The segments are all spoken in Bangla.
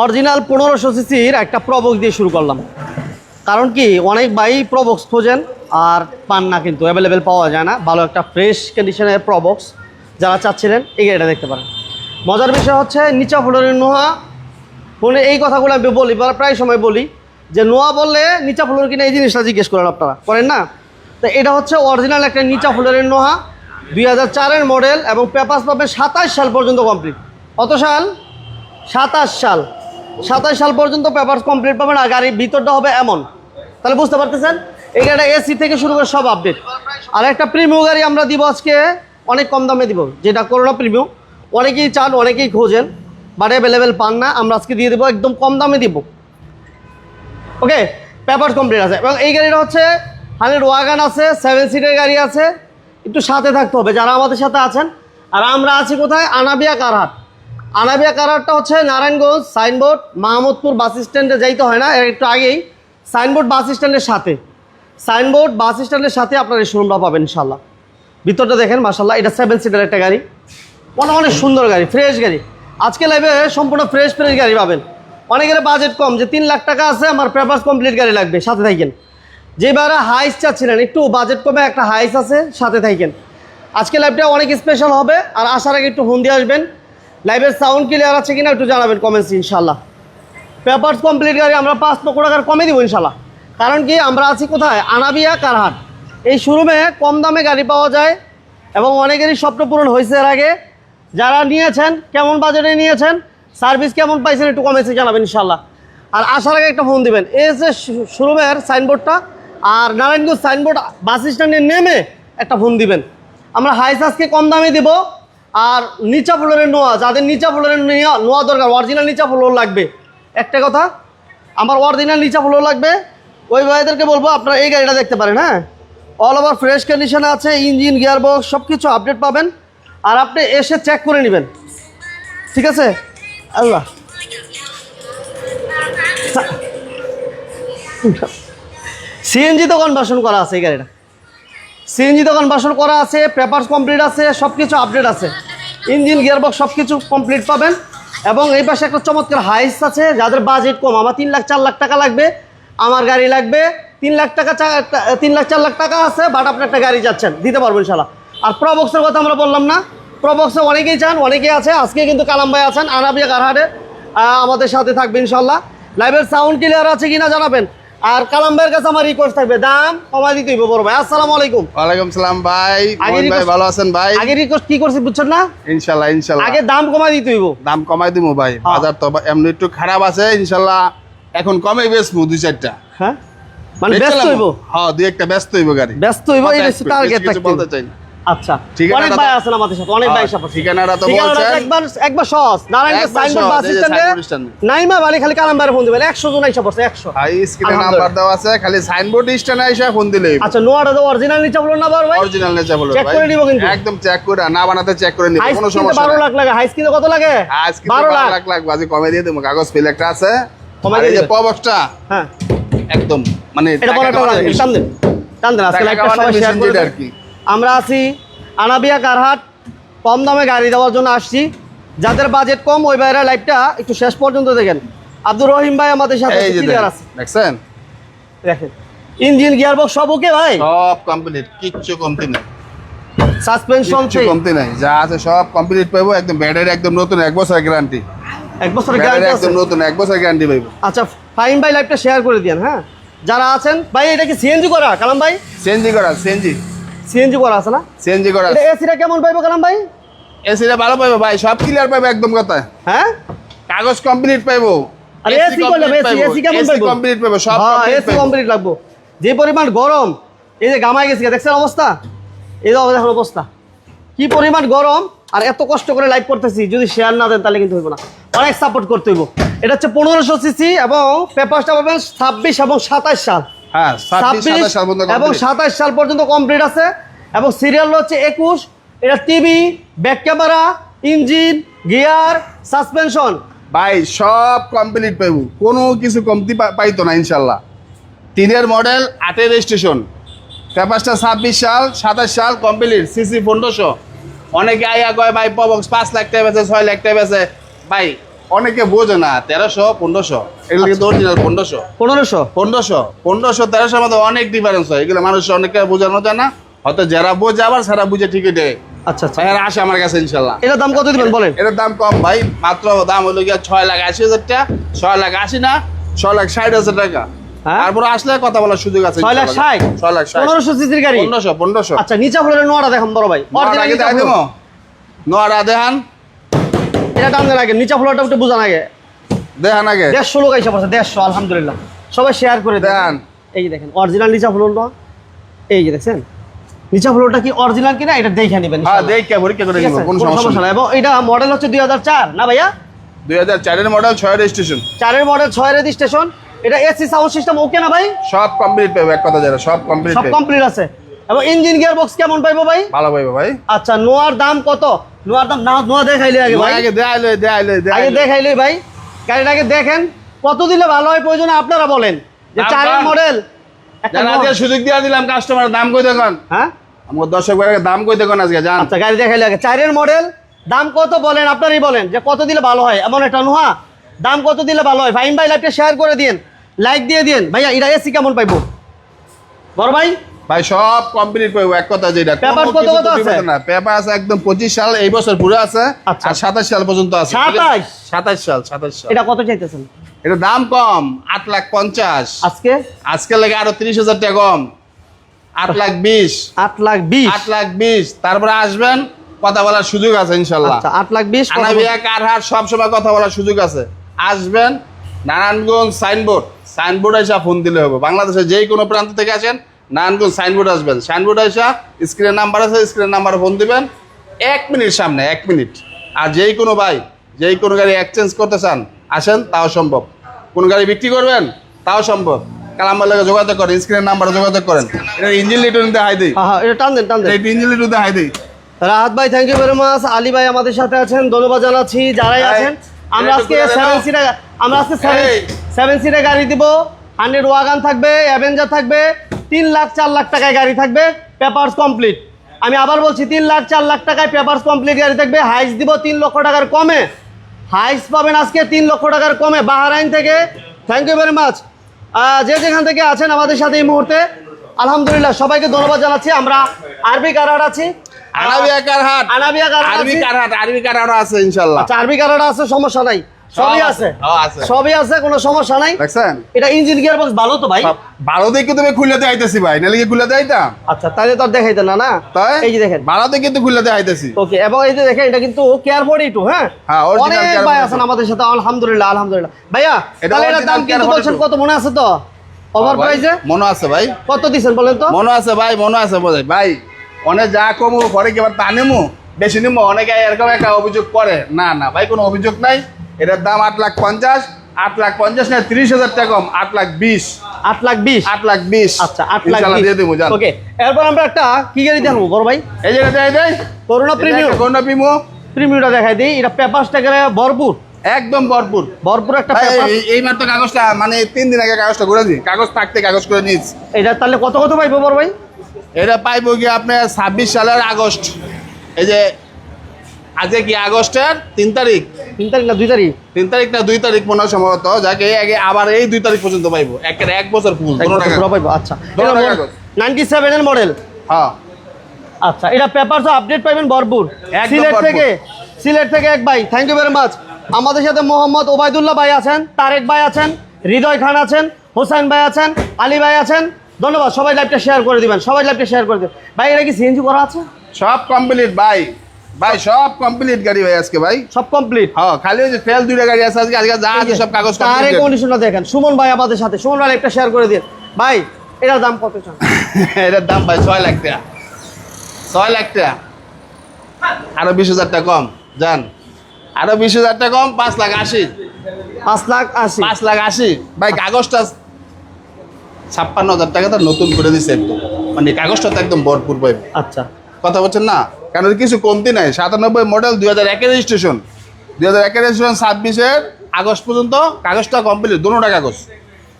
অরিজিনাল পনেরোশো সিসির একটা প্রবক্স দিয়ে শুরু করলাম। কারণ কি, অনেক বাই প্রবক্স খোঁজেন আর পান না কিন্তু অ্যাভেলেবেল পাওয়া যায় না। ভালো একটা ফ্রেশ কন্ডিশনের প্রবক্স যারা চাচ্ছিলেন, এই গাড়িটা দেখতে পারেন। মজার বিষয় হচ্ছে, নিচা ফ্লোরের নোহা ফোনে এই কথাগুলো আমি বলি, বা প্রায় সময় বলি, যে নোয়া বললে নিচা ফ্লোর কিনা এই জিনিসটা জিজ্ঞেস করেন আপনারা। করেন না? তো এটা হচ্ছে অরিজিনাল একটা নিচা ফ্লোরের নোহা দুই হাজার মডেল এবং পেপাস পাবে সাতাশ সাল পর্যন্ত কমপ্লিট কত সাল? সাতাশ সাল। সাতাশ সাল পর্যন্ত পেপারস কমপ্লিট পাবেন আর গাড়ির ভিতরটা হবে এমন। তাহলে বুঝতে পারতেছেন? এই গাড়িটা এসি থেকে শুরু করে সব আপডেট আর একটা প্রিমিও গাড়ি আমরা দিব আজকে, অনেক কম দামে দিব। যেটা করোনা প্রিমিও অনেকেই চান, অনেকেই খোঁজেন বাট অ্যাভেলেবেল পান না। আমরা আজকে দিয়ে দেবো, একদম কম দামে দিব। ওকে পেপার কমপ্লিট আছে। এবং এই গাড়িটা হচ্ছে হান্ড্রেড ওয়াগান আছে সেভেন সিটের গাড়ি আছে। একটু সাথে থাকতে হবে, যারা আমাদের সাথে আছেন। আর আমরা আছি কোথায়? আনাবিয়া কারহাট। আনাবিয়া কারহাটটা হচ্ছে নারায়ণগঞ্জ সাইনবোর্ড মাহমুদপুর বাস স্ট্যান্ডে যাইতে হয় না একটু আগেই। সাইনবোর্ড বাস স্ট্যান্ডের সাথে। সাইনবোর্ড বাস স্ট্যান্ডের সাথে আপনার এই শোরুমটা পাবেন ইনশাল্লাহ ভিতরটা দেখেন মাসাল্লাহ এটা সেভেন সিটার একটা গাড়ি। অনেক অনেক সুন্দর গাড়ি ফ্রেশ গাড়ি। আজকে লাইভে সম্পূর্ণ ফ্রেশ ফ্রেশ গাড়ি পাবেন। অনেকের বাজেট কম, যে তিন লাখ টাকা আছে, আমার পেপার্স কমপ্লিট গাড়ি লাগবে, সাথে থাকেন। যেবারে হাইস চাচ্ছিলেন, একটু বাজেট কমে একটা হাইস আছে, সাথে থাকেন। আজকে লাইভটা অনেক স্পেশাল হবে, আর আসার আগে একটু ফোন দিয়ে আসবেন। লাইভের সাউন্ড ক্লিয়ার আছে কিনা একটু জানাবেন কমেন্টস ইনশাল্লাহ পেপার্স কমপ্লিট গাড়ি আমরা পাঁচ লক্ষ টাকার কমে দিব ইনশাল্লাহ কারণ কি, আমরা আছি কোথায়? আনাবিয়া, কারহাট। এই শোরুমে কম দামে গাড়ি পাওয়া যায় এবং অনেকেরই স্বপ্ন পূরণ হয়েছে এর আগে। যারা নিয়েছেন, কেমন বাজেটে নিয়েছেন সার্ভিস কেমন পাইছেন একটু কমেন্টসে জানাবেন ইনশাল্লাহ আর আসার আগে একটা ফোন দিবেন। এই যে শোরুমের সাইনবোর্ডটা আর নারায়ণগঞ্জ সাইনবোর্ড বাস স্ট্যান্ডে নেমে একটা ফোন দিবেন। আমরা হাই সাজকে কম দামে দিব। আর নিচা ফ্লোরের নোয়া, যাদের নিচা ফ্লোরের নোয়া দরকার অরিজিনাল নিচা ফ্লোর লাগবে। একটা কথা, আমার অরিজিনাল নিচা ফ্লোর লাগবে। ওই ভাইদেরকে বলব, আপনারা এই গাড়িটা দেখতে পারেন হ্যাঁ? অল ওভার ফ্রেশ কন্ডিশনে আছে ইঞ্জিন গিয়ার বক্স সব কিছু আপডেট পাবেন। আর আপনি এসে চেক করে নেবেন। ঠিক আছে? আল্লাহ। সিএনজি তো কনভার্সন করা আছে এই গাড়িটা। সিএনজি তো কনভার্সন করা আছে পেপারস কমপ্লিট আছে সব কিছু আপডেট আছে। ইঞ্জিন গিয়ারবক্স সব কিছু কমপ্লিট পাবেন। এবং এই পাশে একটা চমৎকার হাইস আছে যাদের বাজেট কম। আমার তিন লাখ চার লাখ টাকা লাগবে। আমার গাড়ি লাগবে তিন লাখ টাকা তিন লাখ চার লাখ টাকা আছে বাট আপনি একটা গাড়ি যাচ্ছেন দিতে পারব ইনশাল্লাহ আর প্রবক্সের কথা আমরা বললাম না। প্রবক্সে অনেকেই চান অনেকেই আছে। আজকে কিন্তু কালাম ভাই আছেন আনাবিয়া কারহাটে আহ, আমাদের সাথে থাকবে ইনশাল্লাহ লাইভের সাউন্ড ক্লিয়ার আছে কিনা জানাবেন। আর কালাম ভাইয়ের কাছে আমার রিকোয়েস্ট থাকবে। দাম কমাই দিতে হইব বড় ভাই। আসসালামু আলাইকুম। ওয়ালাইকুম সালাম ভাই। আগে ভাই ভালো আছেন ভাই? আগে রিকোয়েস্ট কি করছি বুঝছেন না? ইনশাল্লাহ ইনশাল্লাহ। আগে দাম কমাই দিতে হইব। দাম কমাই দিমু ভাই। হ্যাঁ। বাজার তো এমনি একটু খারাপ আছে ইনশাল্লাহ। এখন কমে বেচমু দুই চারটা। হ্যাঁ? মানে ব্যস্ত। হইব? হ্যাঁ দুই একটা ব্যস্ত হইব গাড়ি। ব্যস্ত হইব এই টার্গেট কিছু বলতে চাই না। আচ্ছা অনেক ভাই আছেন আমাদের সাথে অনেক ভাই সাথে। ঠিকানাটা তো বলছেন। একবার একবার সহজ। নারায়ণগঞ্জ সাইনবোর্ড বাস স্ট্যান্ডে নাইমা বালি খালি কালাম ভাইয়ের ফোন দিবেন। একশো জন আইসা পড়ছে একশো। ভাই স্ক্রিনে নাম্বার দেওয়া আছে খালি সাইনবোর্ড স্ট্যান্ডে এসে ফোন দিলেই আচ্ছা নোয়াটা তো অরিজিনাল নিচে বলুন না বার ভাই। অরিজিনাল নেচা বলো Check করে নিব কিন্তু। একদম চেক করে না বানাতে চেক করে নিব কোনো সমস্যা বারো নাই। লাখ লাগে। কত লাগে? লাখ। কমে দিয়ে দেবো কাগজ ফিল একটা আছে। দিয়ে। পবক্সটা হ্যাঁ। একদম মানে এটা টান দেন আজকে টাকা লাইভটা কামানোর সবাই শেয়ার করে আর কি। আমরা আছি আনাবিয়া কারহাট কম দামে গাড়ি দেওয়ার জন্য আসছি। যাদের বাজেট কম ওই ভাইরা লাইভটা একটু শেষ পর্যন্ত দেখেন। আব্দুর রহিম ভাই আমাদের সাথে আছে। দেখছেন? দেখেন ইঞ্জিন গিয়ার বক্স সব ওকে ভাই? সব কমপ্লিট কিচ্ছু কমতি নাই। সাসপেনশন কিচ্ছু কমতি নাই যা আছে সব কমপ্লিট পাইবো একদম ব্যাটারি একদম নতুন এক বছর গ্যারান্টি এক বছর গ্যারান্টি একদম নতুন এক বছর গ্যারান্টি পাইবো। আচ্ছা ফাইন ভাই লাইভটা শেয়ার করে দিন হ্যাঁ? যারা আছেন ভাই এটা কি সিএনজি করা কালাম ভাই? সিএনজি করা সিএনজি সিএনজি করা আছে না? সিএনজি করা এটা এসিটা কেমন পাইবো কালাম ভাই? এসিটা ভালো পাইবো ভাই সব ক্লিয়ার পাইবো একদম কথা। হ্যাঁ? কাগজ কমপ্লিট পাইবো। আরে AC করলে AC AC কেমন পাইবো? কমপ্লিট পাইবো সব হ্যাঁ এসি কমপ্লিট লাগবো। যে পরিমাণ গরম এই যে গামায় গেছি দেখছেন অবস্থা? এই যে দেখেন অবস্থা। কি পরিমাণ গরম আর এত কষ্ট করে লাইভ করতেছি যদি শেয়ার না দেন তাহলে কিন্তু হইব না। অনেক সাপোর্ট করতে হইব। এটা হচ্ছে পনেরোশো সিসি এবং পেপারটা পাবেন ছাব্বিশ এবং সাতাশ সাল। হ্যাঁ ছাব্বিশ ছাব্বিশ সাল পর্যন্ত এবং সাতাশ সাল পর্যন্ত কমপ্লিট আছে। এবং সিরিয়াল হচ্ছে একুশ। এটা TV back camera engine gear suspension ভাই সব কমপ্লিট পাইবো। কোনো কিছু কমতি পাইতো না ইনশাল্লাহ। তিনের মডেল আটের রেজিস্ট্রেশন পেপারসটা ছাব্বিশ সাল সাতাশ সাল কমপ্লিট সিসি পনেরোশো। অনেকে আইয়া কয় ভাই পবক্স পাঁচ লাখ টাকা বেছে ছয় লাখ টাকা বেছে ভাই অনেকে বোঝে না তেরোশো পনেরোশো। এগুলো কিন্তু অরিজিনাল পনেরোশো। পনেরোশো? পনেরোশো পনেরোশো তেরোশোর মধ্যে অনেক ডিফারেন্স হয়। এগুলো মানুষ অনেকে বোঝানো যায় না। হয়তো যারা বোঝে আবার সারা বুঝে ঠিকই দেয়। আচ্ছা আচ্ছা। এরা আসে আমার কাছে ইনশাল্লাহ। এটার দাম কত দিবেন বলেন? এটার দাম কম ভাই। মাত্র দাম হলো গিয়ে ছয় লাখ আশি হাজার টাকা। ছয় লাখ আশি না ছয় লাখ ষাট হাজার টাকা। হ্যাঁ? তারপরে আসলে কথা বলার সুযোগ আছে ছয় লাখ ষাট? ছয় লাখ পনেরোশো সিসির গাড়ি? পনেরোশো পনেরোশো। আচ্ছা নিচা বড় ভাই। নোয়ারা দেহান এটা দেন আগে নিচা ফ্লোরটা একটু বোঝান আগে। দেহান আগে। দেড়শো লোক এসে পড়ছে দেড়শো আলহামদুলিল্লাহ। সবাই শেয়ার করে দেন। এই দেখেন অরিজিনাল নিচা ফ্লোরটা। এই যে দেখছেন নিচা ফ্লোরটা কি অরিজিনাল কিনা এটা দেখে নেবেন হ্যাঁ। দেখ পরীক্ষা করে ঠিক নিব কোনো সমস্যা নাই। এবং এটা মডেল হচ্ছে দুই হাজার চার না ভাইয়া? দুই হাজার চারের মডেল ছয় রেজিস্ট্রেশন চারের মডেল ছয় রেজিস্ট্রেশন এটা এসি সাউন্ড সিস্টেম ওকে না ভাই? সব কমপ্লিট পাবে এক কথা যারা সব কমপ্লিট সব কমপ্লিট আছে। এবং ইঞ্জিন গিয়ার বক্স কেমন পাইবো ভাই? ভালো পাইবে ভাই। আচ্ছা নোয়ার দাম কত? নোয়ার দাম না নোয়া দেখাইলে আগে ভাই। আগে দেয়াইলে দেয়াইলে আগে দেখাইলে। ভাই। গাড়িটাকে দেখেন। কত দিলে ভালো হয় প্রয়োজনে আপনারা বলেন। যে চারের মডেল সুযোগ দিয়ে দিলাম কাস্টমার দাম কই দেখুন? হ্যাঁ? আমার দর্শক দাম কই দেখুন আজকে জান। আচ্ছা গাড়ি দেখাইলে আগে। চারের মডেল দাম কত বলেন আপনারই বলেন। যে কত দিলে ভালো হয়? এমন একটা নোহা দাম কত দিলে ভালো হয়? ফাইন ভাই লাইভটা শেয়ার করে দিন লাইক দিয়ে দিন ভাইয়া এটা এসি কেমন পাইবো? বড় ভাই? ভাই সব কমপ্লিট পাইবো এক কথা যেটা? না পেপার আছে? একদম পঁচিশ সাল এই বছর পুরো আছে আচ্ছা। আর সাতাশ সাল পর্যন্ত আছে। 27? সাতাশ সাল সাতাশ সাল। এটা কত চাইতেছেন? এটা দাম কম আট লাখ পঞ্চাশ। আজকে? আজকে লাগে আরও তিরিশ হাজার টাকা কম। আট লাখ বিশ। আট লাখ বিশ? আট লাখ বিশ। তারপরে আসবেন কথা বলার সুযোগ আছে ইনশাল্লাহ। আচ্ছা আট লাখ বিশ আনাবিয়া কারহাট সব সময় কথা বলার সুযোগ আছে। আসবেন নারায়ণগঞ্জ সাইনবোর্ড। সাইনবোর্ড এসে ফোন দিলে হবে। বাংলাদেশের যে কোনো প্রান্ত থেকে আসেন নারায়ণগঞ্জ সাইনবোর্ড আসবেন। সাইনবোর্ড এসে স্ক্রিনের নাম্বার আছে স্ক্রিনের নাম্বারে ফোন দিবেন। এক মিনিট সামনে এক মিনিট আর যেই কোনো ভাই যেই কোনো গাড়ি এক্সচেঞ্জ করতে চান আসেন তাও সম্ভব। কোন গাড়ি বিক্রি করবেন তাও সম্ভব। কালাম্বার লাগে যোগাযোগ করেন স্ক্রিনের নাম্বারে যোগাযোগ করেন। এটা ইঞ্জিন দিই। হ্যাঁ হ্যাঁ এটা টান দেন টান দেন। এটা ইঞ্জিন দিই। রাহাত ভাই thank you very much Ali ভাই আমাদের সাথে আছেন ধন্যবাদ জানাচ্ছি। যারাই আছেন আমরা আজকে সেভেন দাও। সিটে আমরা আজকে সেভেন এই। সেভেন সিটে গাড়ি দিব। হান্ড্রেড ওয়াগান থাকবে অ্যাভেঞ্জার থাকবে তিন লাখ চার লাখ টাকায় গাড়ি থাকবে পেপারস কমপ্লিট আমি আবার বলছি তিন লাখ চার লাখ টাকায় পেপারস কমপ্লিট গাড়ি থাকবে হাইস দিব তিন লক্ষ টাকার কমে। হাইস পাবেন আজকে তিন লক্ষ টাকার কমে বাহারাইন থেকে। থ্যাংক ইউ ভেরি মাচ যে যেখান থেকে আছেন আমাদের সাথে এই মুহূর্তে আলহামদুলিল্লাহ সবাইকে ধন্যবাদ জানাচ্ছি। আমরা আরবি কারার আছি। আনাবিয়া কারহাট আরবি। কারহাট আরবি কারহাট আছে ইনশাল্লাহ আচ্ছা আরবি কারাটা আছে সমস্যা নাই। সবই আছে। আছে, সব আছে। সবই আছে কোনো সমস্যা নাই। দেখছেন? এটা ইঞ্জিন গিয়ার বক্স ভালো তো ভাই? ভালো দেখে তুমি খুলে দেখাইতেছি ভাই নাহলে কি খুলে দেখাইতাম আচ্ছা তাহলে তো দেখাইতে না না? তাই? এই যে দেখেন। ভালো দেখে দেখাইতেছি ওকে এবং এই যে দেখেন এটা কিন্তু কেয়ার বডি টু হ্যাঁ হ্যাঁ, অনেক care ভাই আছেন আমাদের সাথে আলহামদুলিল্লাহ আলহামদুলিল্লাহ। ভাইয়া তাহলে দাম কিন্তু বলছেন কত মনে আছে তো? ওভার ভাই, প্রাইসে মনে আছে ভাই। কত দিছেন বলেন তো? মনে আছে ভাই মনে আছে বোঝাই ভাই অনেক যা কমু পরে কি আবার তা নেমু? বেশি নেমু অনেকে এরকম একটা অভিযোগ করে। না না ভাই কোনো অভিযোগ নাই। এটার দাম আট লাখ পঞ্চাশ আট লাখ পঞ্চাশ না তিরিশ হাজার টাকা কম আট লাখ বিশ। আট লাখ বিশ? আট লাখ বিশ। আচ্ছা আট লাখ দিয়ে দেবো ওকে এরপর আমরা একটা কি গাড়ি দেখব বড় ভাই? এই জায়গাটা দেয় করোনা প্রিমিয়াম। কোনটা পিমু প্রিমিয়ামটা দেখাই দিই। এটা পেপারস টাকারে ভরপুর। একদম ভরপুর। ভরপুর একটা এই মাত্র কাগজটা মানে তিন দিন আগে কাগজটা করে দিই কাগজ থাকতে কাগজ করে নিস। এটা তাহলে কত কত পাইবো বড় ভাই? এটা পাইবো কি আপনার ছাব্বিশ সালের আগস্ট। এই যে আজকে কি আগস্টের তিন তারিখ? তিন তারিখ না দুই তারিখ? তিন তারিখ না দুই তারিখ মনে হয় সম্ভবত। যাকে আগে আবার এই দুই তারিখ পর্যন্ত পাইবো। একের এক বছর ফুল পাইবো আচ্ছা। নাইনটি সেভেন এর মডেল হ্যাঁ। আচ্ছা এটা পেপার তো আপডেট পাইবেন ভরপুর। সিলেট থেকে সিলেট থেকে এক ভাই। থ্যাংক ইউ ভেরি মাচ আমাদের সাথে মোহাম্মদ ওবায়দুল্লাহ ভাই আছেন তারেক ভাই আছেন হৃদয় খান আছেন হোসেন ভাই আছেন আলী ভাই আছেন। ধন্যবাদ সবাই লাইভটা শেয়ার করে দিবেন সবাই লাইভটা শেয়ার করে দিবেন। ভাই এটা কি সিএনজি করা আছে? সব কমপ্লিট ভাই। ভাই সব কমপ্লিট গাড়ি ভাই আজকে ভাই। সব কমপ্লিট হ্যাঁ খালি ওই যে ফেল দুইটা গাড়ি আছে আজকে আজকে যা আছে সব কাগজ কমপ্লিট কন্ডিশনটা দেখেন। সুমন ভাই আমাদের সাথে। সুমন ভাই একটা শেয়ার করে দিন। ভাই এটার দাম কত চান? এটার দাম ভাই ছয় লাখ টাকা। ছয় লাখ টাকা। আরও বিশ হাজার টাকা কম। জান। আরও বিশ হাজার টাকা কম পাঁচ লাখ আশি। পাঁচ লাখ আশি। পাঁচ লাখ আশি। ভাই কাগজটা ছাপ্পান্ন হাজার টাকা তো নতুন করে দিছে একদম। মানে কাগজটা তো একদম ভরপুর পাইবে আচ্ছা। কথা বলছেন না? কারণ কিছু কমতি নাই। সাতানব্বই মডেল দুই হাজার একের রেজিস্ট্রেশন দুই হাজার একের রেজিস্ট্রেশন ছাব্বিশের আগস্ট পর্যন্ত কাগজটা কমপ্লিট দুটা কাগজ।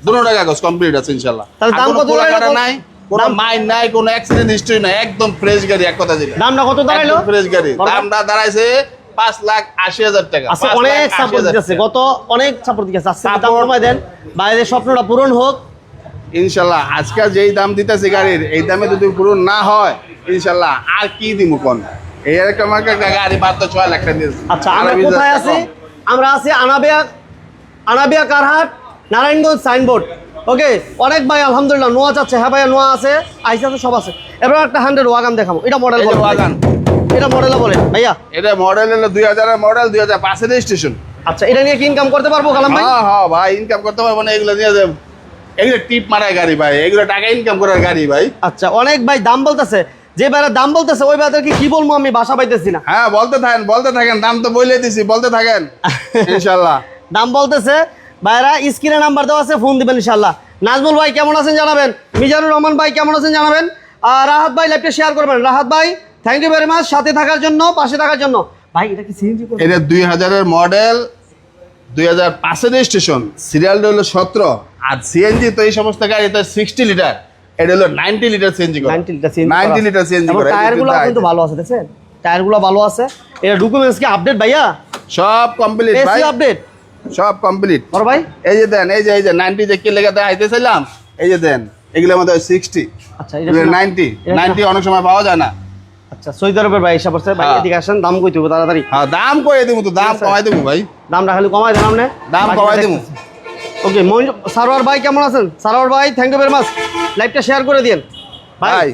দুটা কাগজ কমপ্লিট আছে ইনশাল্লাহ কোনো নাই কোনো মাইন নাই কোনো অ্যাক্সিডেন্ট হিস্ট্রি নাই একদম ফ্রেশ গাড়ি এক কথা যেটা। দামটা কত দাঁড়াইলো ফ্রেশ গাড়ি। দামটা দাঁড়াইছে পাঁচ লাখ আশি হাজার টাকা। অনেক সাপোর্ট হাজার গত অনেক সাপোর্ট দিতেছে। আজকে দাম Support- দেন। বাইরের স্বপ্নটা পূরণ হোক ইনশাল্লাহ আজকাল যেই দাম দিতেছে গাড়ির এই দামে যদি পূরণ না হয় ইনশাল্লাহ আর কি দিব কোন? এই এরকম একটা গাড়ি মাত্র ছয় লাখ টাকা দিয়েছে। আচ্ছা আমরা কোথায় আছি? আমরা আছি আনাবিয়া আনাবিয়া কারহাট নারায়ণগঞ্জ সাইনবোর্ড। ওকে অনেক ভাই আলহামদুলিল্লাহ নোয়া চাচ্ছে হ্যাঁ ভাইয়া নোয়া আছে আইসা আছে সব আছে। এবার একটা হান্ড্রেড ওয়াগান দেখাবো। এটা মডেল ওয়াগান। এটা মডেল বলে ভাইয়া। এটা মডেল হলো দুই হাজারের মডেল দুই হাজার পাঁচের রেজিস্ট্রেশন আচ্ছা এটা নিয়ে কি ইনকাম করতে পারব কালাম ভাই? হ্যাঁ হ্যাঁ ভাই ইনকাম করতে পারব না এগুলো নিয়ে এগুলো টিপ মারায় গাড়ি ভাই এগুলো টাকা ইনকাম করার গাড়ি ভাই। আচ্ছা অনেক ভাই দাম বলতেছে যে বাইরে দাম বলতেছে ওই বাইরে কি বলব আমি? বাসা পাইতেছি না। হ্যাঁ বলতে থাকেন বলতে থাকেন দাম তো বলে দিছি বলতে থাকেন। ইনশাল্লাহ। দাম বলতেছে ভাইরা স্ক্রিনে নাম্বার দেওয়া আছে ফোন দিবেন ইনশাল্লাহ। নাজমুল ভাই কেমন আছেন জানাবেন? মিজানুর রহমান ভাই কেমন আছেন জানাবেন? আর রাহাত ভাই লাইভটা শেয়ার করবেন। রাহাত ভাই থ্যাংক ইউ ভেরি মাচ সাথে থাকার জন্য পাশে থাকার জন্য। ভাই এটা কি সিএনজি এটা দুই হাজারের মডেল দুই হাজার পাঁচের রেজিস্ট্রেশন হলো সতেরো আর সিএনজি তো এই সমস্ত গাড়ি তো সিক্সটি লিটার এটা হলো ninety litre CNG ninety litre CNG ninety litre CNG টায়ারগুলো কিন্তু ভালো আছে দেখছেন? টায়ারগুলো ভালো আছে। এটা ডকুমেন্টস কি আপডেট ভাইয়া? সব কমপ্লিট ভাই। আপডেট সব কমপ্লিট বড় ভাই? এই যে দেন এই যে এই যে নাইনটি যে কি লেগে দেখাইতেছিলাম এই যে দেন এগুলোর মধ্যে সিক্সটি আচ্ছা এটা অনেক সময় পাওয়া যায় না। আচ্ছা সৌদি আরবের ভাই এসে পড়ছে ভাই হ্যাঁ। এদিকে আসেন দাম কই দেবো তাড়াতাড়ি? হ্যাঁ দাম দেবো তো? দাম কমাই দেবো ভাই। দামটা খালি কমাই দেন আপনি। দাম কমাই দেবো। ওকে সারোয়ার ভাই কেমন আছেন? সারোয়ার ভাই থ্যাংক ইউ ভেরি মাচ লাইভটা শেয়ার করে দিন ভাই।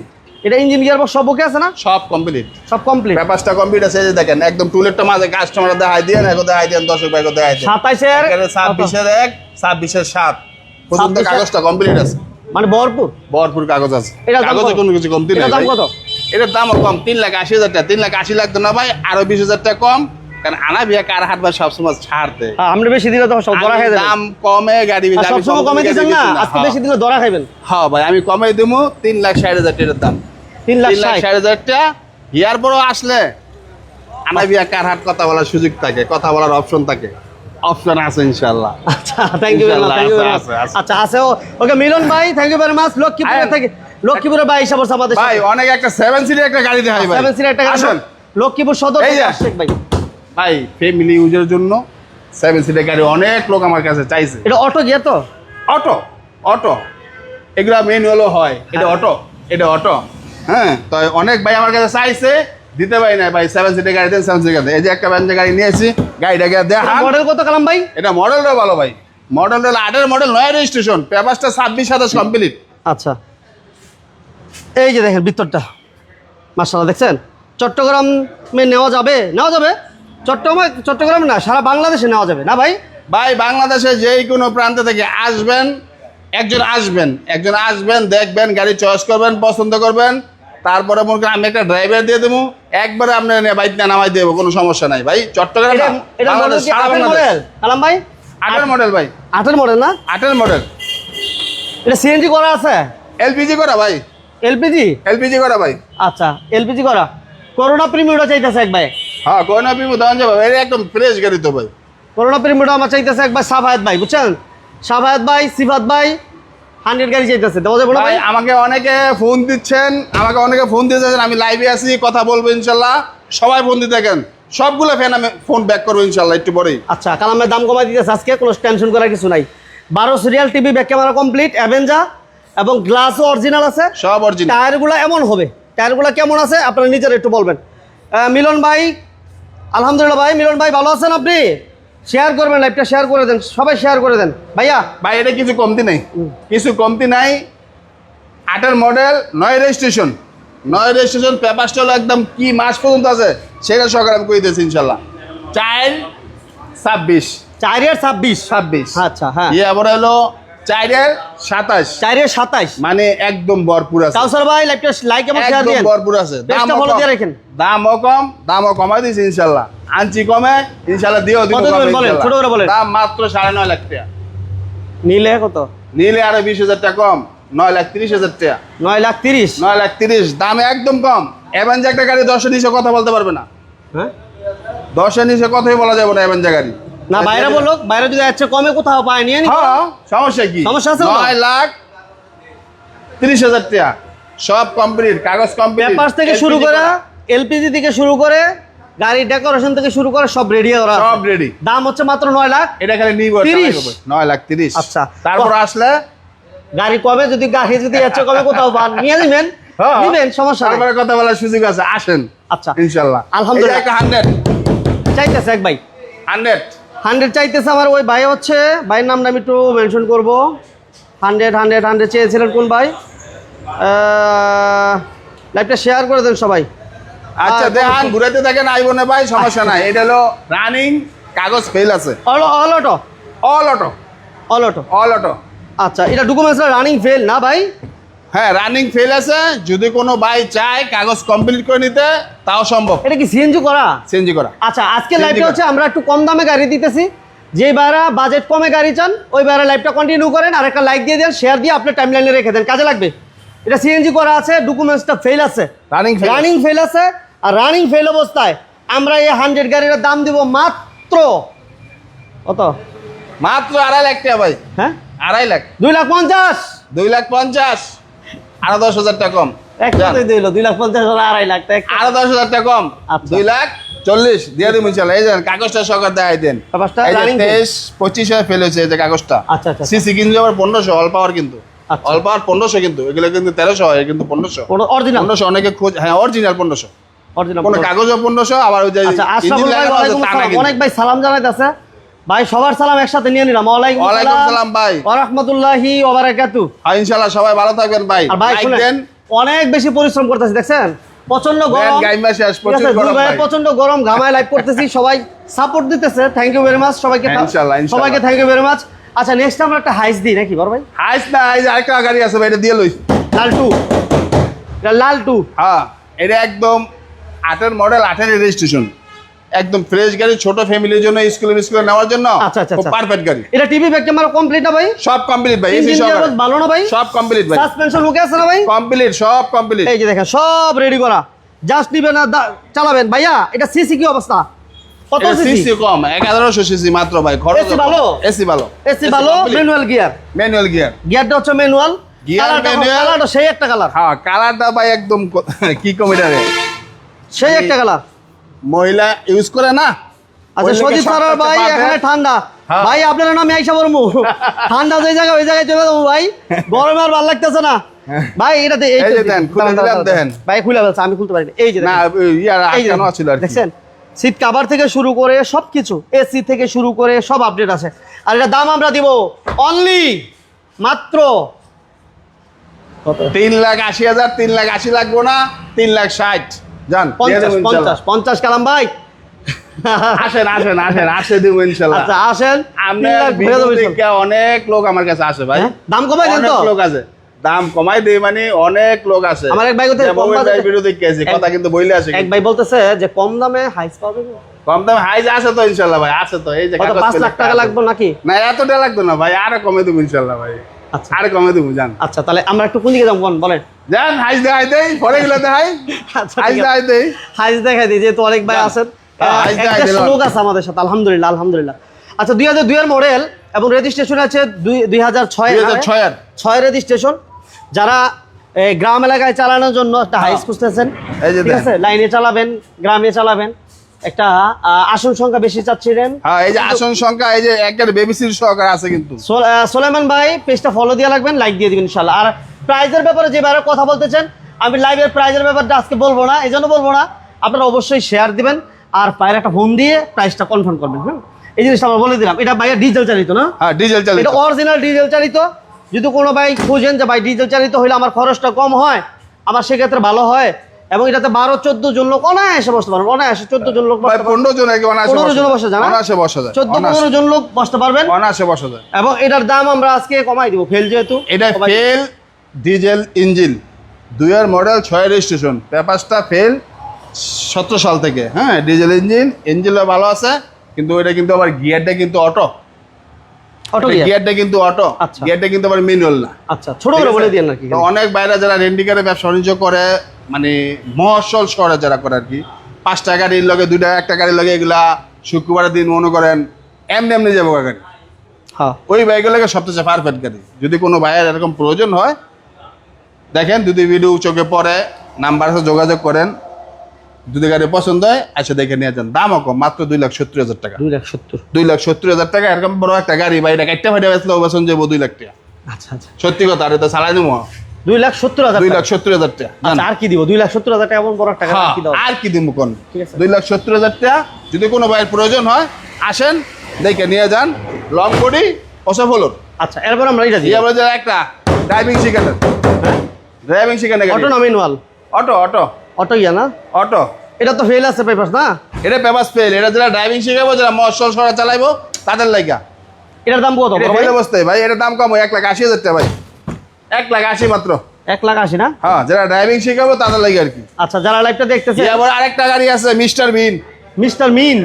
এটা ইঞ্জিন গিয়ার বক্স সব ওকে আছে না? সব কমপ্লিট সব কমপ্লিট ব্যাপারটা কমপ্লিট আছে যে দেখেন একদম টুলেটটা মাঝে কাস্টমার দেখাই দিয়ে না দেখাই দেন দর্শক ভাই দেখাই দেন সাতাইশের ছাব্বিশের এক ছাব্বিশের সাত। পর্যন্ত কাগজটা কমপ্লিট আছে। মানে ভরপুর? ভরপুর কাগজ আছে। এটার কাগজে কোনো কিছু কমতি নেই দাম কত? এটার দামও কম তিন লাখ আশি হাজার টাকা। তিন লাখ আশি লাখ তো না ভাই আরও বিশ হাজার টাকা কম। কারণ আনা বিয়া কার হাট সবসময় ছাড়তে হ্যাঁ, আমরা বেশি দিলে সব ধরা খাই দাম কমে গাড়ি সবসময় কমে দিচ্ছেন না? আজকে বেশি দিলে ধরা খাইবেন। হ্যাঁ ভাই আমি কমে দেবো তিন লাখ ষাট হাজার টাকার দাম। তিন লাখ ষাট। হাজার টাকা ইয়ার পরও আসলে আনা বিয়া কার হাট কথা বলার সুযোগ থাকে কথা বলার অপশন থাকে। অপশন আছে ইনশাল্লাহ আচ্ছা থ্যাংক ইউ। আচ্ছা আছে ওকে মিলন ভাই thank you very much Lakshmipur. থেকে লক্ষ্মীপুরের ভাই পড়ছে আমাদের ভাই অনেক একটা সেভেন সিটের একটা গাড়ি দেখাই ভাই। সেভেন সিটার একটা গাড়ি। আসেন। লক্ষ্মীপুর সদর থেকে ভাই। ভাই ফ্যামিলি ইউজের জন্য সেভেন সিটের গাড়ি অনেক লোক আমার কাছে চাইছে। এটা অটো গিয়ে তো? অটো অটো এগুলা ম্যানুয়ালও হয়। এটা হ্যাঁ। অটো এটা অটো হ্যাঁ তো অনেক ভাই আমার কাছে চাইছে দিতে পারি না ভাই। সেভেন সিটের গাড়ি দেন সেভেন সিটের এই যে একটা ব্যান্ডের গাড়ি নিয়েছি গাড়িটাকে দেখান। মডেল কত কালাম ভাই? এটা মডেলটা ভালো ভাই। মডেল হলো আটের মডেল নয় রেজিস্ট্রেশন পেপারসটা ছাব্বিশ সাতাশ কমপ্লিট আচ্ছা। এই যে দেখেন ভিতরটা। মার্শাল্লাহ দেখছেন? চট্টগ্রামে নেওয়া যাবে? নেওয়া যাবে? চট্টগ্রামে চট্টগ্রামে না সারা বাংলাদেশে নেওয়া যাবে না ভাই? ভাই বাংলাদেশে যেই কোনো প্রান্ত থেকে আসবেন একজন আসবেন একজন আসবেন দেখবেন গাড়ি চয়েস করবেন পছন্দ করবেন তারপরে মনে করেন আমি একটা ড্রাইভার দিয়ে দেবো একবারে আপনার বাইক না নামাই দেবো কোনো সমস্যা নাই ভাই চট্টগ্রাম কালাম ভাই? আটের মডেল ভাই। আটের মডেল না? আটের মডেল এটা সিএনজি করা আছে? এলপিজি করা ভাই। এলপিজি? এলপিজি করা ভাই। আচ্ছা এলপিজি করা। করোনা প্রিমিয়ামটা চাইতেছে এক ভাই। হ্যাঁ আপনি দেওয়া যাবে এটা একদম ফ্রেশ গাড়ি তো ভাই। করোনা প্রিমিয়ামটা আমার চাইতেছে একবার সাফায়াত ভাই বুঝছেন? সাফায়াত ভাই সিফাত ভাই হান্ড্রেড গাড়ি চাইতেছে। দেওয়া যাবে ভাই ভাই? আমাকে অনেকে ফোন দিচ্ছেন আমাকে অনেকে ফোন দিতেছেন আমি লাইভে আছি কথা বলব ইনশাল্লাহ। সবাই ফোন দিতে থাকেন। সবগুলো ফ্যান আমি ফোন ব্যাক করব ইনশাল্লাহ একটু পরেই। আচ্ছা কালামের দাম কমাই দিতেছে আজকে কোনো টেনশন করার কিছু নাই। বারো serial TV back camera complete Avanza এবং গ্লাসও অরিজিনাল আছে। সব অরিজিনাল টায়ারগুলো এমন হবে। টায়ারগুলো কেমন আছে? আপনারা নিজেরা একটু বলবেন। মিলন ভাই আলহামদুলিল্লাহ ভাই মিলন ভাই ভালো আছেন আপনি? শেয়ার করবেন লাইভটা শেয়ার করে দেন সবাই শেয়ার করে দেন। ভাইয়া। ভাই এটা কিছু কমতি নাই। কিছু কমতি নাই। আটের মডেল নয় রেজিস্ট্রেশন নয় রেজিস্ট্রেশন পেপারটা একদম কি মাস পর্যন্ত আছে? সেটা সকালে আমি কই দিয়েছি ইনশাল্লাহ চার ছাব্বিশ। চারের ছাব্বিশ? ছাব্বিশ। আচ্ছা হ্যাঁ। ইয়ে আবার হলো চারের সাতাশ। চারের সাতাইশ মানে একদম ভরপুর আছে। কাউসার ভাই লাইভটা লাইক এবং শেয়ার দিন ভরপুর আছে। দামও কম। দিয়ে রাখেন। দামও কম দামও কমাই আনছি কমে ইনশাল্লাহ দিও দিব কত কমে দিবেন বলেন, ছোট করে বলেন। দাম মাত্র সাড়ে নয় লাখ টাকা। নিলে কত? নিলে আরও টাকা কম। নয় লাখ হাজার টাকা। লাখ তিরিশ? নয় লাখ তিরিশ। দামে একদম কম। এভেঞ্জা একটা গাড়ি দশের নিচে কথা বলতে পারবে না। হ্যাঁ? দশের নিচে কথাই বলা যাবে না এভেঞ্জা গাড়ি। না বাইরে বলল বাইরে যদি চেয়ে কমে কোথাও পায় নিয়ে নি হ্যাঁ সমস্যা কি? সমস্যা আছে কোনো? নয় লাখ তিরিশ হাজার টাকা সব কমপ্লিট কাগজ কমপ্লিট পেপার থেকে শুরু করে। এলপিজি থেকে শুরু করে গাড়ি ডেকোরেশন থেকে শুরু করে সব রেডি করা সব রেডি দাম হচ্ছে মাত্র নয় লাখ এটা খালি নিব 30 নয় লাখ তিরিশ। আচ্ছা। তারপর আসলে? গাড়ি কবে যদি গাড়ি যদি চেয়ে কবে কোথাও পান নিয়ে নেবেন। হ্যাঁ, নিবেন সমস্যা তারপরে কথা বলার সুযোগ আছে আসেন। আচ্ছা। ইনশাল্লাহ। আলহামদুলিল্লাহ। হান্ড্রেড চাইতেছে এক ভাই। হান্ড্রেড হান্ড্রেড চাইতেছে আমার ওই ভাই হচ্ছে। ভাইয়ের নামটা আমি একটু মেনশন করব। হান্ড্রেড হান্ড্রেড হান্ড্রেড চেয়েছিলেন কোন ভাই? লাইভটা শেয়ার করে দেন সবাই। আচ্ছা দেখান ঘুরাতে থাকেন আইব না ভাই সমস্যা নাই। এটা হলো রানিং কাগজ ফেল আছে। All all auto all auto all auto all auto আচ্ছা এটা ডকুমেন্টস রানিং ফেল না ভাই? হ্যাঁ রানিং ফেল আছে। যদি কোনো ভাই চায় কাগজ কমপ্লিট করে নিতে তাও সম্ভব। এটা কি সিএনজি করা? সিএনজি করা। আচ্ছা আজকে লাইভটা হচ্ছে আমরা একটু কম দামে গাড়ি দিতেছি। যে ভাইরা বাজেট কমে গাড়ি চান ওই ভাইরা লাইভটা কন্টিনিউ করেন আর একটা লাইক দিয়ে দেন শেয়ার দিয়ে আপনার টাইম লাইনে রেখে দেন। কাজে লাগবে? এটা সিএনজি করা আছে ডকুমেন্টসটা ফেল আছে। রানিং ফেল রানিং ফেল আছে আর রানিং ফেল অবস্থায় আমরা এই হান্ড্রেড গাড়ির দাম দিব মাত্র কত? মাত্র আড়াই লাখ টাকা ভাই। হ্যাঁ? আড়াই লাখ। দুই লাখ পঞ্চাশ। দুই লাখ পঞ্চাশ। আরও দশ হাজার টাকা কম। এক দিল দুই লাখ পঞ্চাশ হাজার আড়াই লাখ আরও দশ হাজার টাকা কম। আচ্ছা। দুই লাখ চল্লিশ দিয়ে দিবেন ইনশাল্লাহ। এই যে কাগজটা সরকার দেখাই দেন। কাগজটা এই যে running তেইশ পঁচিশ হাজার ফেল হয়েছে এই যে কাগজটা। আচ্ছা, আচ্ছা। সিসি কিন্তু আবার পনেরোশো অল পাওয়ার কিন্তু। আচ্ছা। অল পাওয়ার পনেরোশো কিন্তু। এগুলো কিন্তু তেরোশো হয় কিন্তু পনেরোশো। অরিজিনাল পনেরোশো অনেকে খোঁজ হ্যাঁ অরিজিনাল পনেরোশো। কোনো কাগজও পনেরোশো আবার ওই যে আচ্ছা কিন্তু। অনেক ভাই সালাম জানাইতেছে। ভাই সবার সালাম একসাথে নিয়ে নিলাম। ওয়ালাইকুম সালাম। ভাই। ওয়া রাহমাতুল্লাহি ওয়া বারাকাতু হ্যাঁ ইনশাল্লাহ সবাই ভালো থাকবেন ভাই। আর ভাই শুনেন অনেক বেশি পরিশ্রম করতেছি দেখছেন? প্রচণ্ড গরম। প্রচণ্ড গরম ঘামায় লাইভ করতেছি সবাই সাপোর্ট দিতেছে থ্যাংক ইউ ভেরি মাচ সবাইকে হ্যাঁ। সবাইকে থ্যাংক ইউ ভেরি মাচ আচ্ছা নেক্সট আমরা একটা হাইস দিই নাকি বড় ভাই? হাইস না যে আরেকটা গাড়ি আছে ভাই এটা দিয়ে লই। লাল টু এটা লাল টু হ্যাঁ এটা একদম আটের মডেল আটের রেজিস্ট্রেশন একদম ফ্রেশ গাড়ি ছোট ফ্যামিলির জন্য স্কুলে স্কুলে নেওয়ার জন্য আচ্ছা, আচ্ছা, আচ্ছা। পারফেক্ট গাড়ি। এটা টিভি ব্যাক ক্যামেরা কমপ্লিট না ভাই? সব কমপ্লিট ভাই এসি সব ভালো না ভাই? সব কমপ্লিট ভাই। সাসপেনশন ওকে আছে না ভাই? কমপ্লিট সব কমপ্লিট এই যে দেখেন সব রেডি করা। জাস্ট নিবেন দা- চালাবেন। ভাইয়া এটা সিসি কি অবস্থা? কত সিসি সিসি কম এগারোশো সিসি মাত্র ভাই খরচ AC ভালো? এসি ভালো। এসি ভালো? ম্যানুয়াল গিয়ার ম্যানুয়াল গিয়ার গিয়ারটা হচ্ছে ম্যানুয়াল manual। কালারটা সেই একটা কালার হ্যাঁ কালারটা ভাই একদম ক- কি কমিটারে সেই একটা কালার মহিলা ইউজ করে না? আচ্ছা সজিব করতে ভাই এখানে ঠান্ডা। হ্যাঁ। ভাই আপনার নামে আইসা বলব ঠান্ডা যে ওই জায়গায় চলে যাব ভাই। গরমে আর ভালো লাগতেছে না। ভাই এটা এই যে দেন, দেন। ভাই খুলে ফেলছে আমি খুলতে এই যে না ইয়ার আর দেখছেন? সিট কাভার থেকে শুরু করে সব কিছু এসি থেকে শুরু করে সব আপডেট আছে। আর এটা দাম আমরা দিব অনলি মাত্র তিন লাখ আশি হাজার তিন লাখ আশি লাগবো না তিন লাখ ষাট। যান পঞ্চাশ। পঞ্চাশ পঞ্চাশ কালাম ভাই। আসেন আসেন আসেন আসে দেবো ইনশাল্লাহ। আচ্ছা আসেন অনেক লোক আমার কাছে আসে ভাই। হ্যাঁ? দাম কমাই দেন তো? লোক আছে দাম কমাই দেই মানে অনেক লোক আছে আমার এক ভাই আছে এক- কথা কিন্তু বইলে আসে এক ভাই বলতেছে যে কম দামে হাইস পাবে কম দাম হাইজ আছে তো ইনশাল্লাহ ভাই আছে তো। এই যে কত কাগজ লাখ টাকা লাগবে নাকি? না এতটা লাগতো না ভাই আরও কমে দেবো ইনশাল্লাহ ভাই। আরও কমে দেবো জান। আচ্ছা তাহলে আমরা একটু কোন দিকে যাব বলেন, বলেন জান হাইজ দেখাই দেই পরে গুলো দেখাই। আচ্ছা হাইজ আছে। দেখাই দেই। হাইস দেখাই দিই যেহেতু অনেক ভাই আছেন। হ্যাঁ। লোক আছে আমাদের সাথে আলহামদুলিল্লাহ আলহামদুলিল্লাহ। আচ্ছা দুই হাজার দুইয়ের মডেল এবং রেজিস্ট্রেশন আছে দুই দুই হাজার ছয় ছয়ের। ছয় রেজিস্ট্রেশন যারা গ্রাম এলাকায় চালানোর জন্য একটা হাইস খুঁজতেছেন এই ঠিক আছে? লাইনে চালাবেন গ্রামে চালাবেন। একটা আসন সংখ্যা বেশি চাচ্ছিলেন। হ্যাঁ এই যে আসন সংখ্যা এই যে একটা বেবিসির সহকার আছে কিন্তু। সোল- সোলেমান ভাই পেজটা ফলো দিয়ে রাখবেন লাইক দিয়ে দিবেন ইনশাল্লাহ আর প্রাইজের ব্যাপারে যে বাইরে কথা বলতেছেন আমি লাইভের প্রাইজের ব্যাপারটা আজকে বলব না এই জন্য বলব না। আপনারা অবশ্যই শেয়ার দিবেন আর পায়ের একটা ফোন দিয়ে প্রাইসটা কনফার্ম করবেন হ্যাঁ এই জিনিসটা আমরা বলে দিলাম। এটা ভাইয়া ডিজেল চালিত না? হ্যাঁ ডিজেল চালিত। এটা অরিজিনাল ডিজেল চালিত। যদি কোনো ভাই খুঁজেন যে ভাই ডিজেল চালিত হলে আমার খরচটা কম হয় আমার সেক্ষেত্রে ভালো হয় এবং এটাতে বারো চোদ্দ জন লোক অনায়াসে বসতে পারবেন অনায়াসে চোদ্দ জন লোক পনেরো জন পনেরো বসা জন। বসা যায় অনায়াসে বসা যায় চোদ্দ পনেরো জন লোক বসতে পারবেন। অনায়াসে বসা যায়। এবং এটার দাম আমরা আজকে কমাই দিব ফেল যেহেতু। এটা ফেল ডিজেল ইঞ্জিন দুইয়ের মডেল ছয় রেজিস্ট্রেশন পেপারসটা ফেল সতেরো সাল থেকে। হ্যাঁ ডিজেল ইঞ্জিন ইঞ্জিনও ভালো আছে কিন্তু এটা কিন্তু আবার গিয়ারটা কিন্তু অটো অটো গিয়ার। গিয়ারটা কিন্তু অটো। আচ্ছা। গিয়ারটা কিন্তু আবার ম্যানুয়াল না। আচ্ছা ছোট করে বলে দিন অনেক বাইরে যারা রেন্ডিকারে ব্যবসা বাণিজ্য করে মানে মহসল শহরে যারা করে আর কি পাঁচটা গাড়ির লগে দুইটা একটা গাড়ির লগে এগুলা শুক্রবারের দিন মনে করেন এমনি এমনি যাব গাড়ি। হ্যাঁ। ওই বাইকগুলোকে সবচেয়ে পারফেক্ট গাড়ি। যদি কোনো ভাইয়ের এরকম প্রয়োজন হয় দেখেন যদি ভিডিও চোখে পড়ে নাম্বার যোগাযোগ করেন। যদি গাড়ি পছন্দ হয় এসে দেখে নিয়ে যান। দামও কম মাত্র দুই লাখ সত্তর হাজার টাকা। দুই লাখ সত্তর। দুই লাখ সত্তর হাজার টাকা এরকম বড় একটা গাড়ি বা এটা কাটতে ফাইটে বেসলে বেসন যাব দুই লাখ টাকা। আচ্ছা আচ্ছা। সত্যি কথা আর এটা চালাই নেব দুই লাখ সত্তর হাজার দুই লাখ সত্তর হাজার টাকা আচ্ছা আর কি দিব? দুই লাখ সত্তর হাজার টাকা এমন বড় একটা গাড়ি হ্যাঁ, আর কি দিব কোন? দুই লাখ সত্তর হাজার টাকা যদি কোনো ভাইয়ের প্রয়োজন হয় আসেন দেখে নিয়ে যান। লং বডি অসফলর আচ্ছা এরপর আমরা এটা দিই। আমরা যে একটা ড্রাইভিং শিখানোর ড্রাইভিং শিখানো অটো না ম্যানুয়াল অটো অটো অটো ইয়া না? অটো। এটা তো ফেল আছে পেপার না? এটা পেপার ফেল এটা যারা ড্রাইভিং শিখাবো যারা মশল সরা চালাইবো তাদের লাইগা। এটার দাম কত এটা? ফেল অবস্থায় ভাই এটার দাম কম এক লাখ আশি হাজার টাকা ভাই। এক লাখ আশি মাত্র। এক লাখ আশি না? হ্যাঁ যারা ড্রাইভিং শিখাবো তাদের লাগে আর কি। আচ্ছা যারা লাইভটা দেখতেছে আবার আরেকটা গাড়ি আছে mister Bean. Mister mean.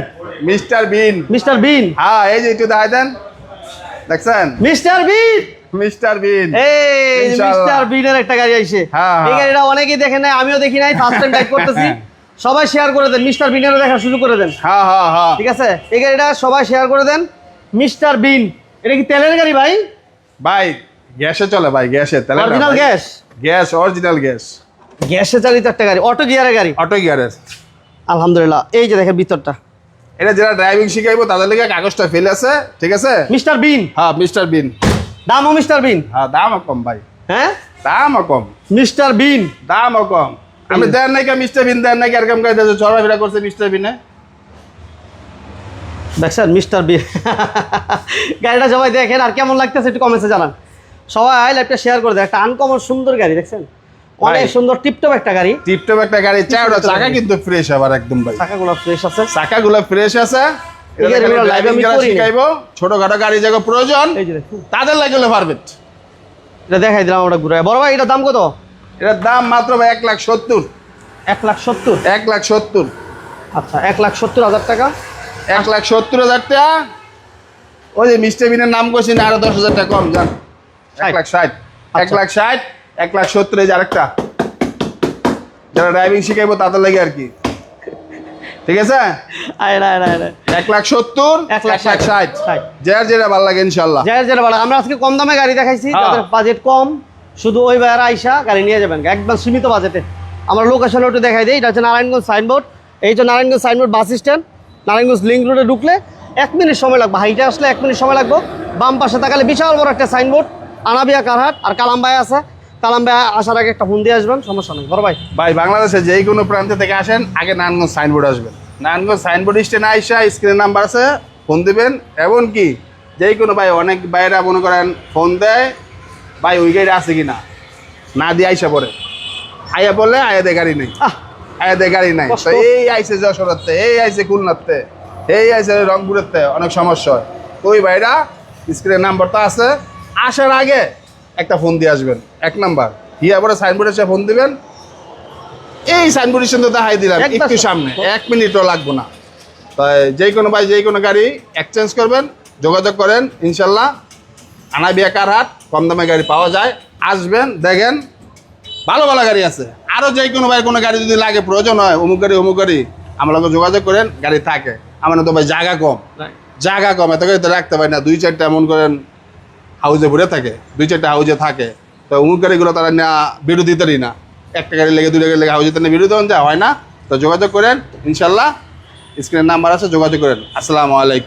Mister Bean. Mister Bean. হ্যাঁ এই যে একটু দেখাই দেন। দেখছেন? Mister Bean! Mister Bean. এই মিস্টার বিনের একটা গাড়ি আইছে। হ্যাঁ, এই হ্যাঁ। গাড়িটা অনেকেই দেখে নাই আমিও দেখি নাই ফার্স্ট টাইম টাইপ করতেছি। সবাই শেয়ার করে দেন মিস্টার বিনেরও দেখার সুযোগ করে দেন। হ্যাঁ হ্যাঁ হ্যাঁ। ঠিক আছে? এই গাড়িটা সবাই শেয়ার করে দেন মিস্টার বিন। এটা কি তেলের গাড়ি ভাই? ভাই গ্যাসে চলে ভাই গ্যাসে তাহলে না original gas? Gas original gas. গ্যাসে চালিত একটা গাড়ি অটো গিয়ারের গাড়ি। অটো গিয়ারের আলহামদুলিল্লাহ এই যে দেখেন ভিতরটা। এটা যারা ড্রাইভিং শিখাইবো তাদের লেগে কাগজটা ফেল আছে ঠিক আছে? Mister Bean. হ্যাঁ মিস্টার বিন। দামও মিস্টার বিন? হ্যাঁ দামও কম ভাই। হ্যাঁ? দামও কম। মিস্টার বিন? দামও কম। আমি দেন নাই কে মিস্টার বিন দেন নাই কে এরকম করে দিয়েছে চড়াফেরা করছে মিস্টার বিনে? দেখছেন মিস্টার বিন। গাড়িটা সবাই দেখেন আর কেমন লাগতেছে একটু কমেন্টে জানান। সবাই লাইভটা শেয়ার করে দেয় একটা আনকমন সুন্দর গাড়ি দেখছেন? অনেক সুন্দর টিপটপ একটা গাড়ি। টিপটপ একটা গাড়ি চাকা কিন্তু ফ্রেশ আবার একদম ভাই। চাকাগুলো ফ্রেশ আছে। চাকাগুলো ফ্রেশ আছে। ছোটখাটো গাড়ি জায়গা প্রয়োজন তাদের লাগলে পারফেক্ট এটা দেখাই দিলাম আমরা ঘুরে বড় ভাই এটার দাম কত? এটার দাম মাত্র ভাই এক লাখ সত্তর। এক লাখ সত্তর? এক লাখ সত্তর। আচ্ছা এক লাখ সত্তর হাজার টাকা? এক লাখ সত্তর হাজার টাকা। ওই যে মিস্টার বিনের নাম করছি না আরও দশ হাজার টাকা কম যান এক লাখ ষাট। এক আচ্ছা। লাখ ষাট এক লাখ সত্তর এই যে আরেকটা। যারা ড্রাইভিং শিখাইবো তাদের লাগে আর কি। ঠিক আছে? আয় না, আয় না, আয়। না। এক লাখ সত্তর এক লাখ ষাট। ষাট। ষাট। যার যেটা ভালো লাগে ইনশাল্লাহ। যার যেটা ভালো আমরা আজকে কম দামে গাড়ি দেখাইছি হ্যাঁ। যাদের বাজেট কম শুধু ওই বাইরে আইসা গাড়ি নিয়ে যাবেন। একদম সীমিত বাজেটে আমরা লোকেশন একটু দেখাই দিই এটা হচ্ছে নারায়ণগঞ্জ সাইনবোর্ড এই যে Narayanganj signboard bus stand Narayanganj link রোডে ঢুকলে এক মিনিট সময় লাগবে। হাইটে আসলে এক মিনিট সময় লাগবে। বাম পাশে তাকালে বিশাল বড় একটা সাইনবোর্ড আনাবিয়া কারহাট আর কালামবাই আছে। কালামবাই আসার আগে একটা ফোন দিয়ে আসবেন সমস্যা নেই। বড় ভাই। ভাই বাংলাদেশে যে কোনো প্রান্ত থেকে আসেন আগে নারায়ণগঞ্জ সাইনবোর্ড আসবেন। নারায়ণগঞ্জ সাইনবোর্ড স্ট্যান্ড আইসা স্ক্রিনের নাম্বার আছে ফোন দিবেন। এমনকি যেই কোনো ভাই অনেক ভাইয়েরা মনে করেন ফোন দেয় ভাই ওই গাড়ি আছে কি না না দিয়ে আইসা পরে আইয়া বলে আয়া দে গাড়ি নেই। আয়া দে গাড়ি নাই। এই আইসে যশোরাতে এই আইসে খুলনাতে এই আইসে রংপুরেতে অনেক সমস্যা হয়। ওই ভাইরা স্ক্রিনের নাম্বার তো আছে। আসার আগে একটা ফোন দিয়ে আসবেন। এক নাম্বার। হিয়া পরে সাইনবোর্ডে এসে ফোন দিবেন। এই সাইনবোর্ডের সামনে দেখাই দিলাম একটু সামনে এক মিনিটও লাগবো না। তাই যে কোনো ভাই যে কোনো গাড়ি এক্সচেঞ্জ করবেন যোগাযোগ করেন ইনশাল্লাহ। আনাবিয়া কারহাট কম দামে গাড়ি পাওয়া যায়। আসবেন দেখেন ভালো ভালো গাড়ি আছে। আরও যে কোনো ভাই কোনো গাড়ি যদি লাগে প্রয়োজন হয় অমুক গাড়ি অমুক গাড়ি আমার যোগাযোগ করেন গাড়ি থাকে। আমার তো ভাই জায়গা কম। জায়গা কম এত গাড়ি তো রাখতে পারি না। দুই চারটা এমন করেন হাউজে ভরে থাকে, দুই চারটা হাউজে থাকে। তো অমুক গাড়িগুলো তারা নেওয়া বিরোধিতারই না। একটা গাড়ি লেগে দুই গাড়ি লেগে হাউজে তারা বিরোধী যা হয় না। তো যোগাযোগ করেন, ইনশাল্লাহ স্ক্রিনের নাম্বার আছে, যোগাযোগ করেন। আসসালামু আলাইকুম।